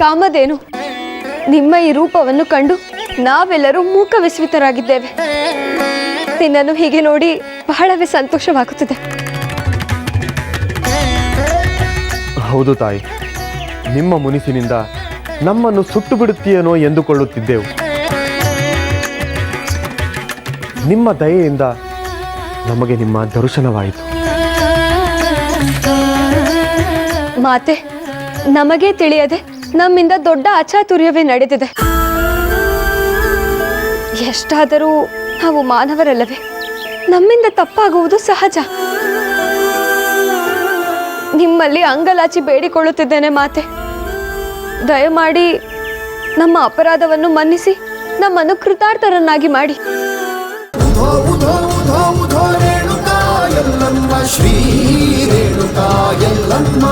ಕಾಮಧೇನು. ನಿಮ್ಮ ಈ ರೂಪವನ್ನು ಕಂಡು ನಾವೆಲ್ಲರೂ ಮೂಕ ವಿಸ್ಮಿತರಾಗಿದ್ದೇವೆ ನಿನ್ನನ್ನು ಹೀಗೆ ನೋಡಿ ಬಹಳವೇ ಸಂತೋಷವಾಗುತ್ತದೆ. ಹೌದು ತಾಯಿ. ನಿಮ್ಮ ಮುನಿಸಿನಿಂದ ನಮ್ಮನ್ನು ಸುಟ್ಟು ಬಿಡುತ್ತೀಯೇನೋ ಎಂದುಕೊಳ್ಳುತ್ತಿದ್ದೆವು. ನಿಮ್ಮ ದಯೆಯಿಂದ ನಮಗೆ ನಿಮ್ಮ ದರ್ಶನವಾಯಿತು. ಮಾತೆ ನಮಗೆ ತಿಳಿಯದೆ ನಮ್ಮಿಂದ ದೊಡ್ಡ ಅಚಾತುರ್ಯವೇ ನಡೆದಿದೆ ಎಷ್ಟಾದರೂ ನಾವು ಮಾನವರಲ್ಲವೇ ನಮ್ಮಿಂದ ತಪ್ಪಾಗುವುದು ಸಹಜ ನಿಮ್ಮಲ್ಲಿ ಅಂಗಲಾಚಿ ಬೇಡಿಕೊಳ್ಳುತ್ತಿದ್ದೇನೆ ಮಾತೆ ದಯಮಾಡಿ ನಮ್ಮ ಅಪರಾಧವನ್ನು ಮನ್ನಿಸಿ ನಮ್ಮನ್ನು ಕೃತಾರ್ಥರನ್ನಾಗಿ ಮಾಡಿ ಶ್ರೀ ರೇಣುಕಾ ಎಲ್ಲಮ್ಮ